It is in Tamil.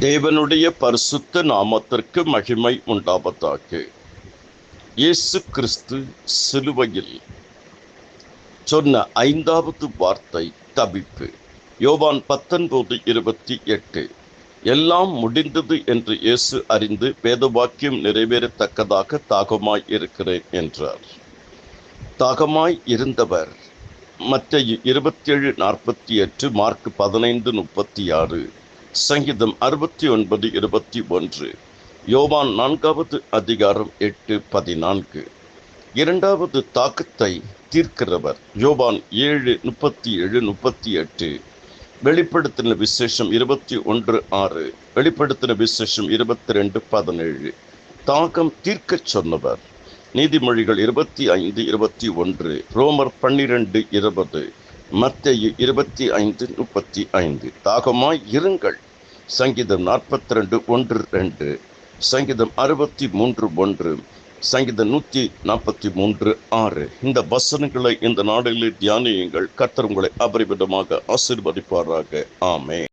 தேவனுடைய பரிசுத்த நாமத்திற்கு மகிமை உண்டாவதாக. இயேசு கிறிஸ்து சிலுவையில் சொன்ன ஐந்தாவது வார்த்தை தவிப்பு. யோவான் பத்தொன்பது இருபத்தி எட்டு. எல்லாம் முடிந்தது என்று இயேசு அறிந்து வேதவாக்கியம் நிறைவேறத்தக்கதாக தாகமாய் இருக்கிறேன் என்றார். தாகமாய் இருந்தவர் மற்ற இருபத்தேழு நாற்பத்தி எட்டு மார்க் பதினைந்து முப்பத்தி ஆறு. சங்கீதம் அறுபத்தி ஒன்பது இருபத்தி ஒன்று. யோவான் நான்காவது அதிகாரம் எட்டு பதினான்கு. இரண்டாவது தாக்கத்தை தீர்க்கிறவர். யோவான் ஏழு முப்பத்தி ஏழு முப்பத்தி எட்டு. வெளிப்படுத்தின விசேஷம் இருபத்தி ஒன்று ஆறு. வெளிப்படுத்தின விசேஷம் இருபத்தி ரெண்டு பதினேழு. தாகம் தீர்க்கச் சொன்னவர். நீதிமொழிகள் இருபத்தி ஐந்து இருபத்தி ஒன்று. ரோமர் பன்னிரண்டு இருபது. மத்திய இருபத்தி ஐந்து முப்பத்தி ஐந்து. தாகமாய் இருங்கள். சங்கீதம் நாற்பத்தி ரெண்டு ஒன்று ரெண்டு. சங்கீதம் அறுபத்தி மூன்று ஒன்று. சங்கீதம் நூற்றி நாற்பத்தி மூன்று ஆறு. இந்த வசனங்களை இந்த நாடுகளில் தியானியுங்கள். கர்த்தர் உங்களை அபரிமிதமாக ஆசீர்வதிப்பாராக. ஆமே